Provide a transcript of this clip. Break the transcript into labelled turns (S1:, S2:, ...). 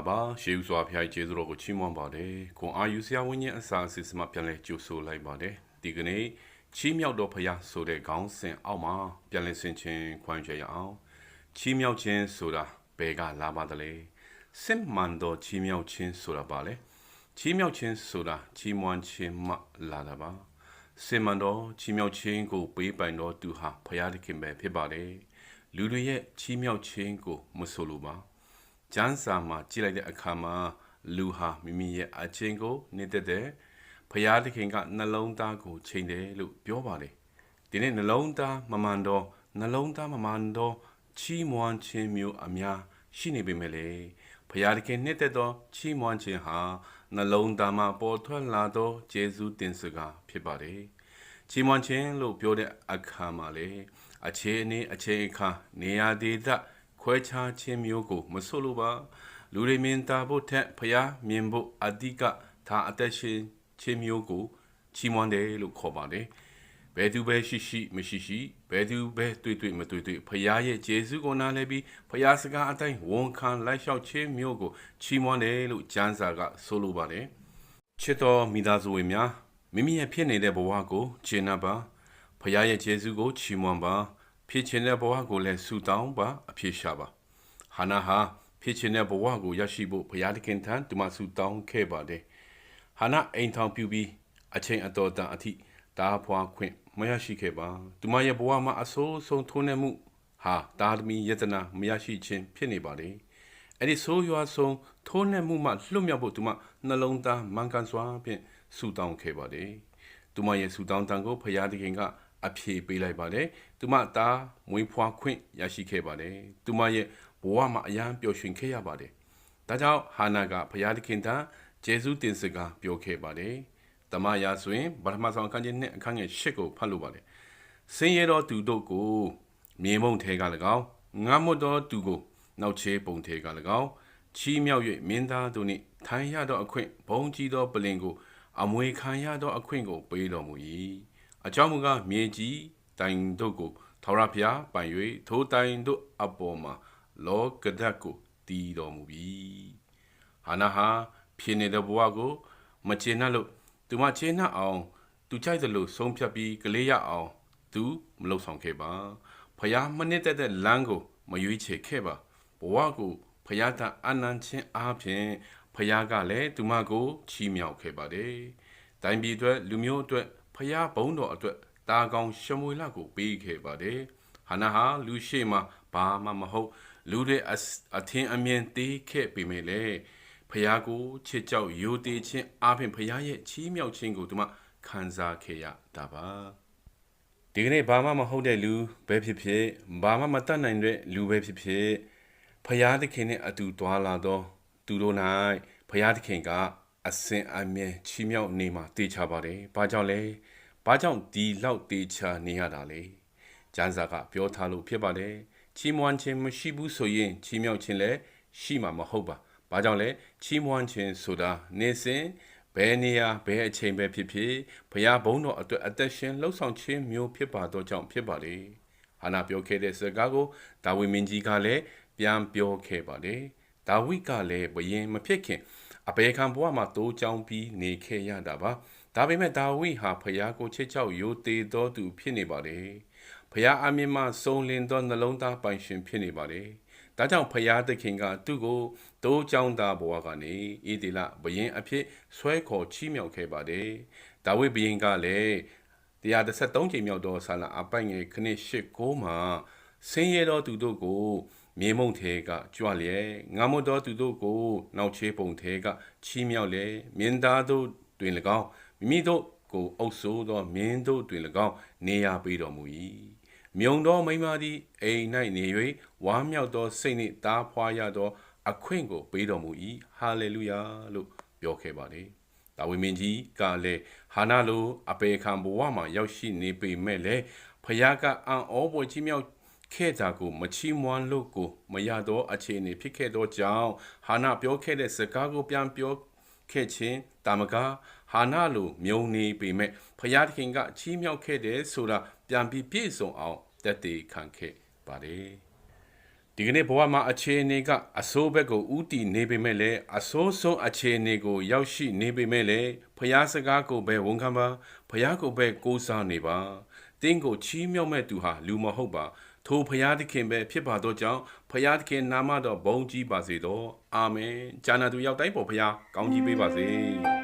S1: လာပါရှေးဥစွာဖျားကျေးဇူးတော်ကိုချီးမွမ်းပါတယ်ခွန်အာယူဆရာဝိညာဉ်အစာအစီအစမပြန်လဲကြိုဆိုလိုက်ပါတယ်ဒီကနေ့ချီးမြှောက်တော်ဖျားဆိုတဲ့ခေါင်းစဉ်အောက်မှာပြန်လဲဆင်ခြင်ခွင့်ကြရအောင်ချီးမြှောက်ခြင်းဆိုတာဘယ်ကလာပါသလဲစစ်မှန်တော်ချီးမြှောက်ခြင်းဆိုတာပါလေချီးမြှောက်ခြင်းဆိုတာချီးမွမ်းခြင်းမှလာတာပါစင်မန်တော်ချီးမြှောက်ခြင်းကိုပေးပိုင်တော်သူဟာဖျားသခင်ပဲဖြစ်ပါတယ်လူတွေရဲ့ချီးမြှောက်ခြင်းကိုမဆိုလိုပါ ကျမ်းစာမှာကြည့်လိုက်တဲ့အခါမှာလူဟာမိမိရဲ့အချင်းကိုနေတတ်တဲ့ဖျားသခင်ကနှလုံးသားကိုချိန်တယ်လို့ပြောပါတယ်ဒီနေ့နှလုံးသားမမှန်တော့နှလုံးသားမမှန်တော့ချီးမွမ်းခြင်းမျိုးအများရှိနေပေမဲ့လေဖျားသခင်နှစ်သက်သောချီးမွမ်းခြင်းဟာနှလုံးသားမှာပေါ်ထွက်လာသောယေရှုတင်စကားဖြစ်ပါတယ်ချီးမွမ်းခြင်းလို့ပြောတဲ့အခါမှာလေအခြေအနေအခြေအခါနေရာဒေသ ခွဲခြားခြင်းမျိုးကို မဆိုလိုပါလူတွေမြင်တာဖို့ထက်ဖျားမြင်ဖို့အဓိကဒါအသက်ရှင်ခြင်းမျိုးကိုချီးမွမ်းတယ်လို့ခေါ်ပါတယ်ဘယ်သူပဲရှိရှိမရှိရှိဘယ်သူပဲတွေ့တွေ့မတွေ့တွေ့ဖျားရဲ့ဂျေဇုကိုနားလဲပြီးဖျားစကားအတိုင်းဝန်ခံလိုက်လျှောက်ခြင်းမျိုးကိုချီးမွမ်းတယ်လို့ကျမ်းစာကဆိုလိုပါတယ်ချစ်တော်မိသားစုဝင်များမိမိရဲ့ဖြစ်နေတဲ့ဘဝကိုခြေနှပ်ပါဖခင်ရဲ့ယေရှုကိုချီးမွမ်းပါ ဖြစ်ခြင်းတဲ့ဘဝကိုလည်းဆုတောင်းပါအပြည့်ရှာပါဟာနာဟာဖြစ်ခြင်းတဲ့ဘဝကိုရရှိဖို့ဘုရားသခင်ထံဒီမှာဆုတောင်းခဲ့ပါတယ်ဟာနာအိမ်ထောင်ပြုပြီးအချိန်အတော်တန်အထိတားဖွာခွင့်မရရှိခဲ့ပါဒီမှာရဲ့ဘဝမှာအဆိုးဆုံးထိုးနှက်မှုဟာတာသမီယတနာမရရှိခြင်းဖြစ်နေပါလေအဲ့ဒီဆိုးရွားဆုံးထိုးနှက်မှုမှလွတ်မြောက်ဖို့ဒီမှာနှလုံးသားမှန်ကန်စွာဖြင့်ဆုတောင်းခဲ့ပါတယ်သူမရဲ့ဆုတောင်းတန်ကိုဖရာသခင်က အဖြေပေးလိုက်ပါတယ်သူမသားမွေးဖွားခွင့်ရရှိခဲ့ပါတယ်သူမရဲ့ဘဝမှာအယံပျော်ရွှင်ခဲ့ရပါတယ်ဒါကြောင့်ဟာနာကဖရာသခင်ထံဂျေဇုတင်စကားပြောခဲ့ပါတယ်တမယာဆိုရင်ဗထမဆောင်အခန်းကြီး2အခန်းငယ်8ကိုဖတ်လို့ပါတယ်ဆင်းရဲသောသူတို့ကိုမြေမုံထဲက၎င်းငါမွတ်သောသူကိုနောက်ချေပုံထဲက၎င်းချီးမြှောက်၍မင်းသားတို့နှင့်ထိုင်ရသောအခွင့်ဘုံကြီးသောပလင်ကို အမွေခံရသောအခွင့်ကိုပေးတော်မူ၏ အကြောင်းမူကားမြေကြီးတိုင်တို့ကိုထာဝရဘုရားပိုင်၍ထိုတိုင်တို့အပေါ်မှာလောကဒတ်ကိုတည်တော်မူပြီဟာနာဟာဖြစ်နေတဲ့ဘဝကိုမချေနှက်လို့သူမချေနှက်အောင်သူကြိုက်တယ်လို့ဆုံးဖြတ်ပြီးကလေးရအောင်သူမလုပ်ဆောင်ခဲ့ပါဖျားမနစ်တဲ့တဲ့လမ်းကိုမရွေးချယ်ခဲ့ပါဘဝကိုဖျားတဲ့အနန္ချင်းအားဖြင့်ဖျားကလည်းသူမကိုချီးမြှောက်ခဲ့ပါတယ်။တိုင်းပြည်အတွက်လူမျိုးအတွက် ဖျားဘုံတော်အတွက်တာကောင်းရှမွေလကိုပေးခဲ့ပါတယ်။ဟာနာဟာလူရှိမှဘာမှမဟုတ် လူတွေအထင်အမြင်သေးခဲ့ပေမဲ့လေဖျားကိုချစ်ကြောက်ယိုသေးခြင်းအားဖြင့်ဖျားရဲ့ချီးမြှောက်ခြင်းကိုသူမခံစားခဲ့ရတာပါ။ဒီကနေ့ဘာမှမဟုတ်တဲ့လူပဲဖြစ်ဖြစ်ဘာမှမတတ်နိုင်တဲ့လူပဲဖြစ်ဖြစ်ဖရာသခင်နဲ့အတူတွာလာသောသူတို့၌ဖရာသခင်က အစင်အမြဲချီးမြှောက်နေမှာတေချပါတယ်။ဘာကြောင့်လဲ။ဘာကြောင့်ဒီလောက်တေချာနေရတာလဲ။ကျမ်းစာကပြောထားလို့ဖြစ်ပါတယ်။ချီးမွမ်းခြင်းမရှိဘူးဆိုရင်ချီးမြှောက်ခြင်းလည်းရှိမှာမဟုတ်ပါ။ဘာကြောင့်လဲ။ချီးမွမ်းခြင်းဆိုတာနေစဉ်ဘယ်နေရာဘယ်အချိန်ပဲဖြစ်ဖြစ်ဘုရားဘုန်းတော်အတွက်အသက်ရှင်လှုပ်ဆောင်ခြင်းမျိုးဖြစ်ပါတော့ကြောင့်ဖြစ်ပါလေ။ဟာနာပြောခဲ့တဲ့စကားကိုဒါဝိမင်းကြီးကလည်းပြန်ပြောခဲ့ပါတယ်။ဒါဝိကလည်းဘယင်မဖြစ်ခင် အဘေခံဘဝမှာတိုးချောင်းပြီးနေခဲ့ရတာပါ။ဒါပေမဲ့ဒါဝိဟာဖျားကိုချစ်ချောက်ယိုသေးတော်သူဖြစ်နေပါတယ်။ဖျားအမြင်မှစုံလင်သောနှလုံးသားပိုင်ရှင်ဖြစ်နေပါတယ်။ဒါကြောင့်ဖျားသခင်ကသူ့ကိုတိုးချောင်းသားဘဝကနေဣတိလဘယင်အဖြစ်ဆွဲခေါ်ချီးမြှောက်ခဲ့ပါတယ်။ဒါဝိဘယင်ကလည်း133ချိန်မြောက်သောဆာလအပိုင်ငယ်ခနစ်၈ကိုမှာဆင်းရဲသောသူတို့ကို မြေမုံထဲကကြွလျက်ငါမတော်သူတို့ကိုနောက်ချေပုံထဲကချီးမြှောက်လေမြင်းသားတို့တွင်၎င်းမိမိတို့ကိုအုပ်ဆိုးသောမင်းတို့တွင်၎င်းနေရပေးတော်မူ၏မြုံသောမိမသည်အိမ်၌နေ၍ဝါမြောက်သောစိတ်နှင့်တားဖွာရသော အခွင့်ကိုပေးတော်မူ၏ဟာလေလုယာလို့ပြောခဲ့ပါလေဒါဝိမင်းကြီးကလည်းဟာနာလိုအပေခံဘဝမှာရောက်ရှိနေပေမဲ့လည်းဖခင်ကအံ့ဩပွေကြီးမြောက် ခဲ့တာကိုမချီးမွမ်းလို့ကိုမရသောအခြေအနေဖြစ်ခဲ့သောကြောင့်ဟာနာပြောခဲ့တဲ့စကားကိုပြန်ပြောခဲ့ခြင်းတာမကဟာနာလိုမြုံနေပေမဲ့ဖယားသခင်ကချီးမြှောက်ခဲ့တယ်ဆိုတာပြန်ပြီးပြည့်စုံအောင်တက်တည်ခံခဲ့ပါတယ်ဒီဒီကနေ့ဘဝမှာအခြေအနေကအဆိုးဘက်ကိုဥတီနေပေမဲ့လည်းအဆိုးဆုံးအခြေအနေကိုရောက်ရှိနေပေမဲ့လည်း ဖျားစကားကိုပဲဝန်ခံပါဖျားကိုပဲကိုးစားနေပါတင်းကိုချီးမြှောက်မဲ့သူဟာလူမဟုတ်ပါထိုဖျားသခင်ပဲဖြစ်ပါတော့ကြောင့်ဖျားသခင်နာမတော်ဘုန်းကြီးပါစေတော့အာမင်ဂျာနာသူရောက်တိုင်းပေါ်ဖျားကောင်းကြီးပေးပါစေ